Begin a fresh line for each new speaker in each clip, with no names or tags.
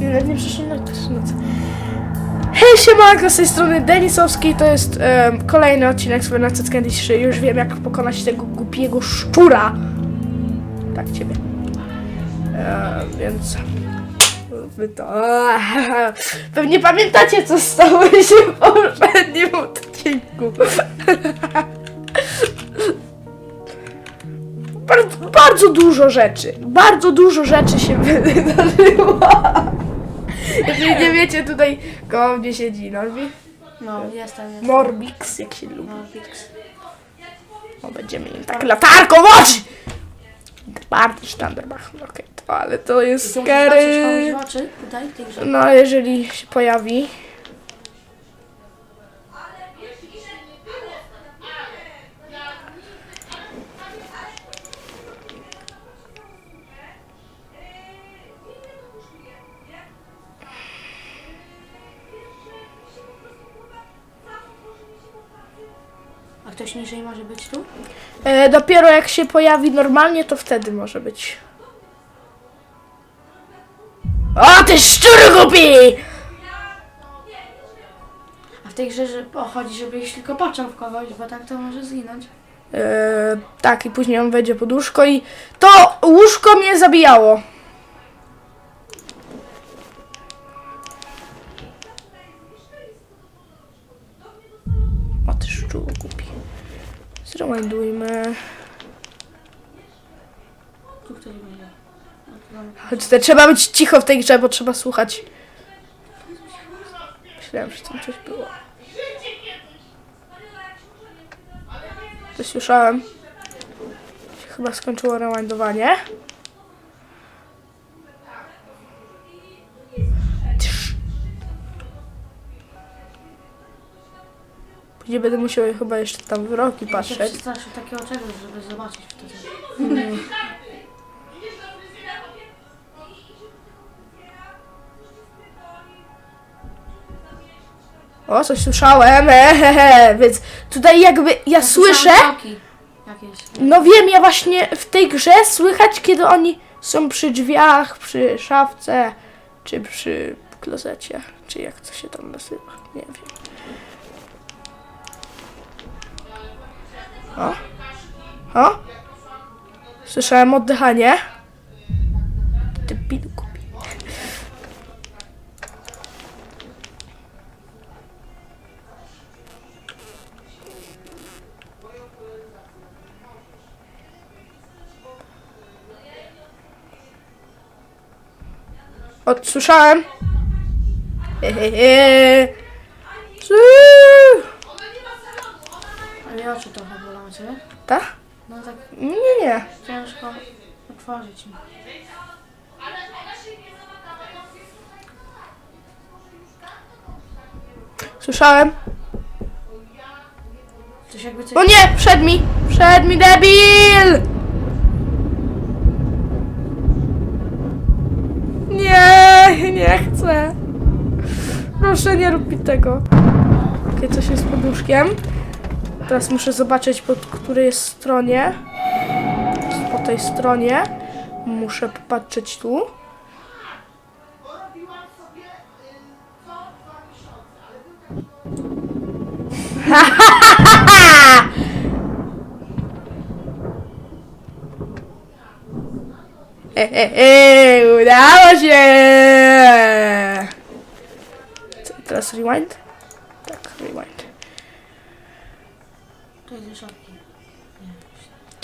Nie, nawet nie przeszło na też noc. Hej, siemanko, z tej strony Denisowski, to jest em, kolejny odcinek z Venacet Candy 3. Już wiem, jak pokonać tego głupiego szczura. Tak, ciebie. E, więc... To... Pewnie pamiętacie, co stało się w poprzednim odcinku. Bardzo, bardzo dużo rzeczy, bardzo dużo rzeczy się wydarzyło. Jeżeli nie wiecie, tutaj koło mnie siedzi Norbi.
No, jestem, jestem.
Norbix, jak się lubi.
No, Pix.
O, będziemy im tak latarką moć! Bardziej Standardbach, no okej, to, ale to jest
Ty musisz patrzeć
scary.
komuś w oczy, tutaj, w tej grze.
No, jeżeli się pojawi.
A ktoś niżej może być tu?
E, dopiero jak się pojawi normalnie, to wtedy może być. O, ty szczur głupi!
A w tej grze że, o, chodzi, żebyś tylko patrzył w kogoś, bo tak to może zginąć.
E, tak, i później on wejdzie pod łóżko i to łóżko mnie zabijało. Głupi. Zrewindujmy. Trzeba być cicho w tej grze, bo trzeba słuchać. Myślałem, że tam coś było. Coś słyszałem. Chyba skończyło rewindowanie. Później będę musiał chyba jeszcze tam w roki
Ja się
patrzeć.
przestraszył takiego czegoś, żeby zobaczyć wtedy.
O, coś słyszałem, ehehe, więc tutaj jakby ja słyszę,
słyszałam kroki Jakieś.
no wiem, ja właśnie w tej grze słychać, kiedy oni są przy drzwiach, przy szafce, czy przy klozecie, czy jak to się tam nazywa, nie wiem. O, o, słyszałem oddychanie. Ty pidu kupi. Odsłyszałem. Hehehe. Czy-
A mnie oczy trochę bolą ciebie?
Ta?
No tak
Nie, nie.
ciężko otworzyć mi.
Słyszałem.
Coś jakby coś...
O nie! Wszedł mi! Wszedł mi debil! Nie, nie chcę. Proszę, nie rób mi tego. Okej, coś jest pod łóżkiem. Teraz muszę zobaczyć, po której stronie. Po tej stronie. Muszę popatrzeć tu. E, e, e, udało się! Co, teraz rewind?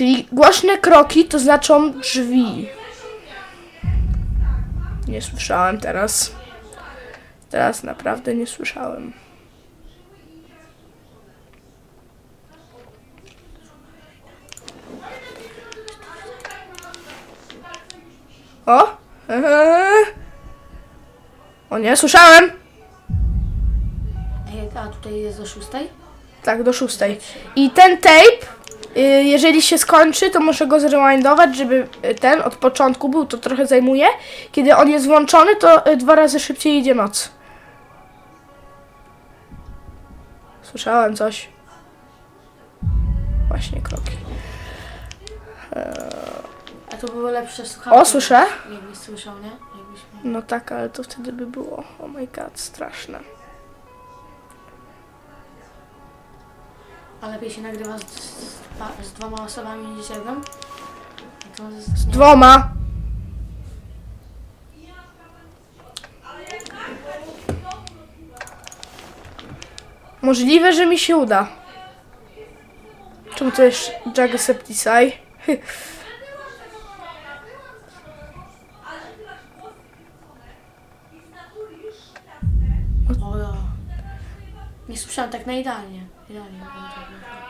Czyli głośne kroki to znaczą drzwi. Nie słyszałem teraz. Teraz naprawdę nie słyszałem. O! Eee. O nie, słyszałem!
A tutaj jest do szóstej?
Tak, do szóstej. I ten tape, jeżeli się skończy, to muszę go zrewindować, żeby y, ten od początku był, to trochę zajmuje. Kiedy on jest włączony, to y, dwa razy szybciej idzie noc. Słyszałem coś. Właśnie kroki.
A tu były lepsze słuchawki.
O, słyszę.
Jakbyś słyszał, nie?
No tak, ale to wtedy by było, oh my god, straszne.
A lepiej się nagrywa z, z, dwoma osobami niż jedną? To z,
Z dwoma. Możliwe, że mi się uda. Czemu to jest Jagesepticeye?
O ja. Nie słyszałam tak na idealnie. Idealnie. było tak.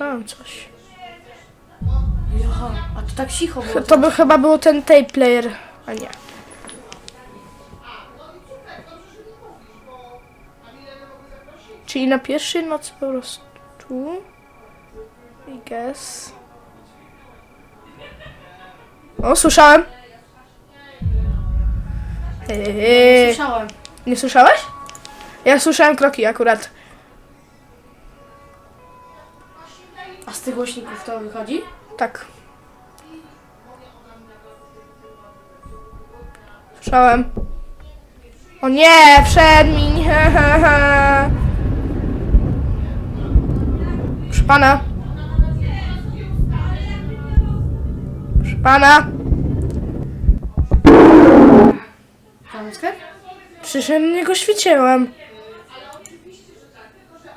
Słyszałam coś.
A to tak cicho było.
To by chyba był ten tape player, a nie. Czyli na pierwszej nocy po prostu. I guess. O, słyszałem. Eee,
Słyszałem.
nie słyszałeś? Ja słyszałem kroki akurat.
A z tych głośników to wychodzi?
Tak. Słyszałem. O nie, he, he. Proszę pana. Proszę pana.
Mamy sklep?
Przecież ja na niego świeciłem.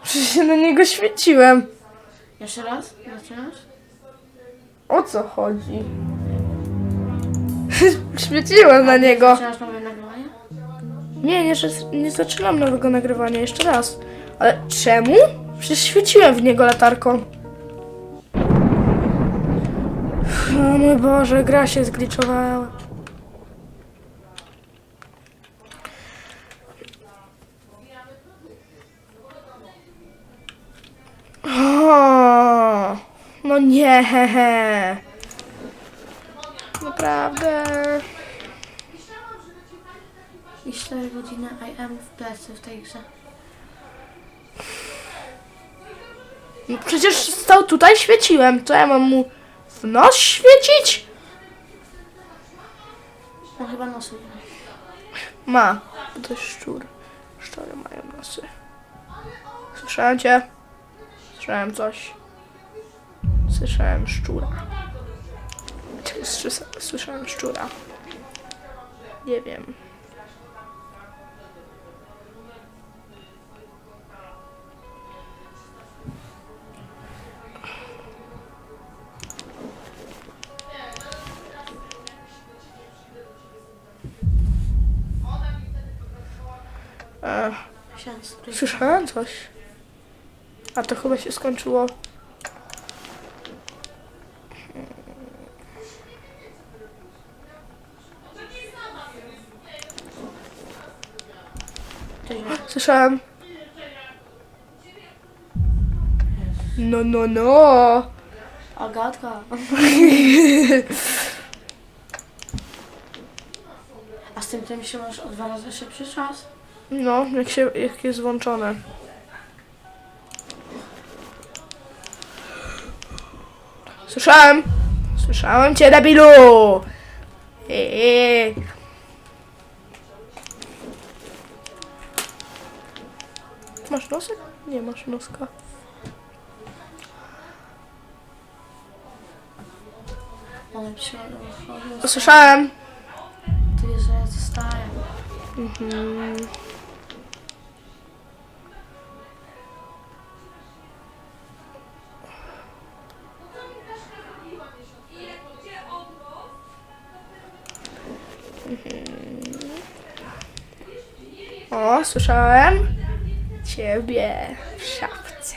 Przecież ja na niego świeciłem.
Jeszcze raz? Zaczynasz?
O co chodzi? Świeciłem na niego.
Zaczynasz nowe nagrywanie?
Nie, nie, nie zaczynam nowego nagrywania, jeszcze raz. Ale czemu? Przecież świeciłem w niego latarką. O mój Boże, gra się zgliczowała. No nie, hehe. Naprawdę.
I 4 godziny I am w plecy w tej grze.
No przecież stał tutaj, świeciłem. To ja mam mu w nos świecić?
On chyba nosu. Ma.
Bo to jest szczur. Szczury mają nosy. Słyszałem cię. Słyszałem coś. Słyszałem szczura. Słyszałem szczura. Nie wiem. Słyszałem coś. A to chyba się skończyło.
Cześć,
Słyszałem. No, no, no.
Agatka. A z tym tym się masz o dwa razy szybszy czas?
No, jak, się, jak jest włączone. Słyszałem. Słyszałem cię, debilu. Eee. Masz nosek? Nie masz noska.
One przychodzą.
Słyszałem.
Ty że ja zostaję.
Mhm. O, słyszałem ciebie w szafce.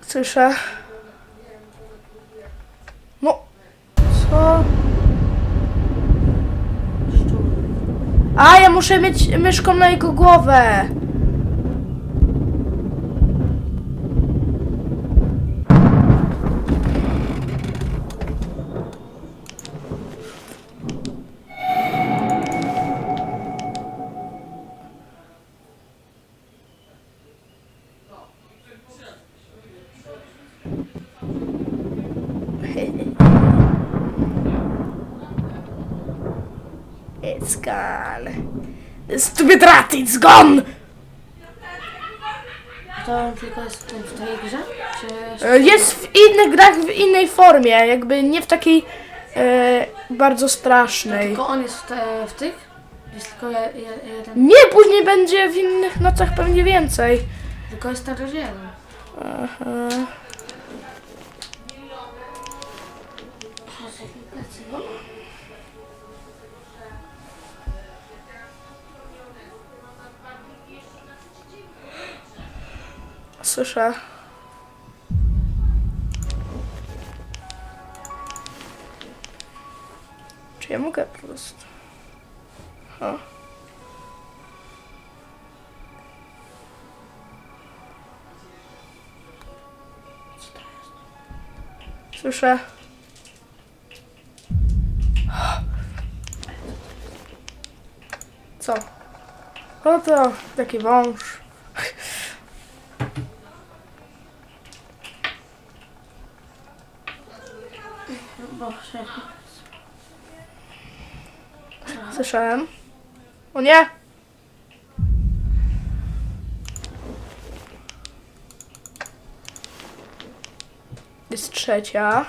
Słyszę. No, co? A, ja muszę mieć myszką na jego głowę. It's gone. The stupid rat, it's gone!
To tylko jest w, tej grze? Czy...
E, Jest w innych grach w innej formie, jakby nie w takiej e, bardzo strasznej.
Tylko on jest w, te, w tych? Jest tylko je, je, jeden.
Nie, później będzie w innych nocach pewnie więcej.
Tylko jest teraz jeden.
Aha. Słyszę. Czy ja mogę po prostu? Słyszę. Co? No to taki wąż.
Boże.
Słyszałem. O nie! Jest trzecia.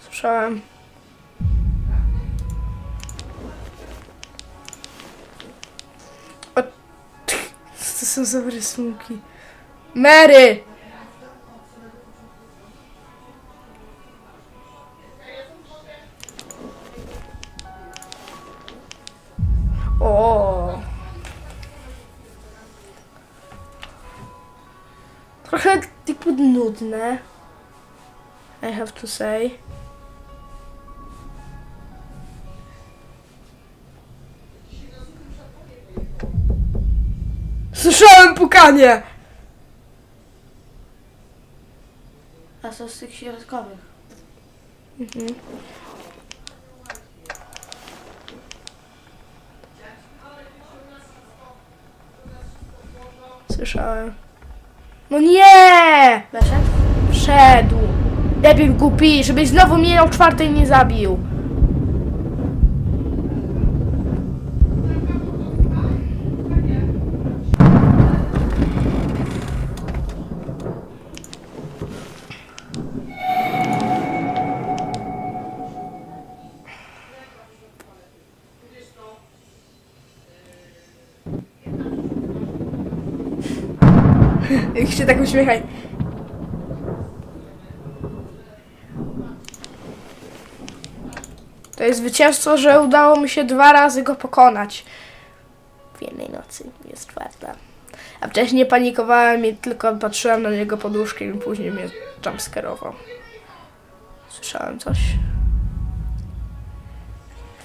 Słyszałem. O, to są za rysunki? Mary! O. Trochę jakby nudne. I have to say. Słyszałem pukanie!
Co z tych środkowych?
Mhm. Słyszałem. No nie!
Weszedł?
Wszedł. Debil głupi, żebyś znowu mnie miał czwartej nie zabił. Jak się tak uśmiechaj. To jest zwycięstwo, że udało mi się dwa razy go pokonać. W jednej nocy jest czwarta. A wcześniej panikowałem i tylko patrzyłem na niego poduszkiem i później mnie jumpscarował. Słyszałem coś.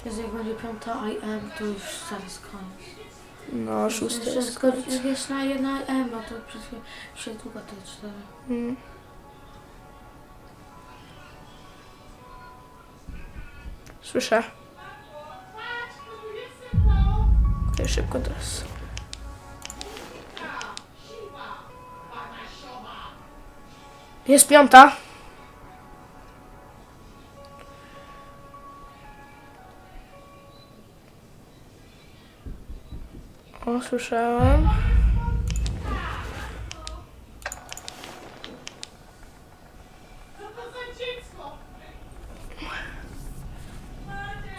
Jezu, jak będzie piąta IM, to już zaraz koniec.
No, szósty jest koniec.
jest na jedna M, no to przez chwilę się długo te cztery.
Mm. Słyszę. Okej, szybko teraz. Jest piąta. O,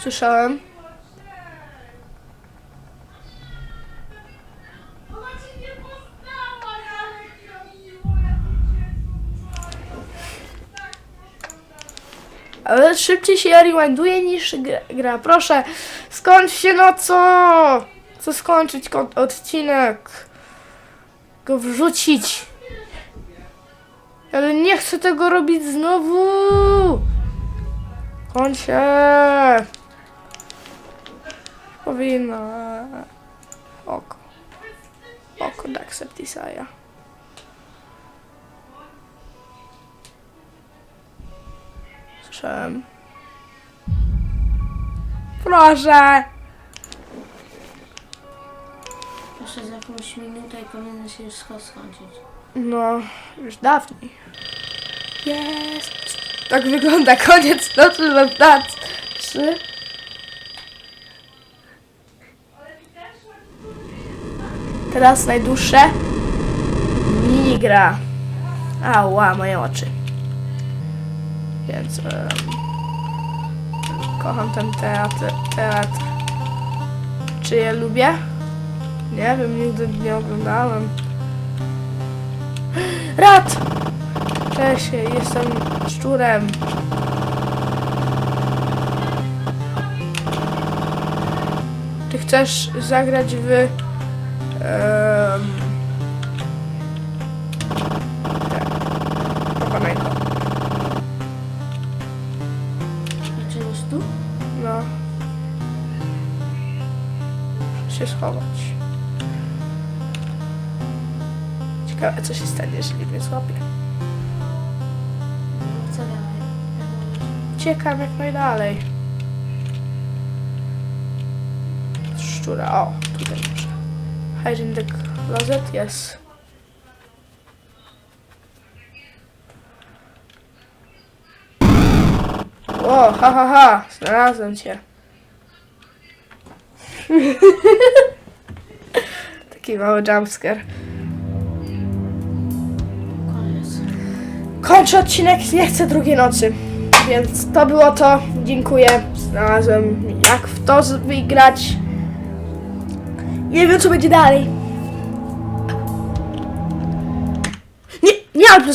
słyszałem. Ale szybciej się rewinduje niż gra. Proszę, skończ się no co? Chcę skończyć ko- odcinek. Go wrzucić. Ale nie chcę tego robić znowu. Kończ się. Powinno. Oko. Oko Daxeptisaja. Słyszałem. Proszę!
Jeszcze za jakąś minutę i powinien się już sko- skończyć.
No, już dawniej. Jest. Tak wygląda koniec nocy we Francji. Trzy. Teraz najdłuższe. Minigra. Ała, moje oczy. Więc... em, kocham ten teatr. teatr. Czy je lubię? Nie wiem, nigdy nie oglądałem. Rad! Cześć, jestem szczurem. Ty chcesz zagrać w... em, tak.
Jest tu?
No. Się schować. Ciekawe, co się stanie, jeżeli mnie złapie.
Co dalej? Jak możesz?
Ciekam jak najdalej. Szczura, o, tutaj muszę. Hide in the closet, jest. O, ha, ha, ha, znalazłem cię. Taki mały jumpscare. Kończę odcinek, nie chcę drugiej nocy. Więc to było to. Dziękuję. Znalazłem jak w to wygrać. Nie wiem co będzie dalej. Nie, nie, ale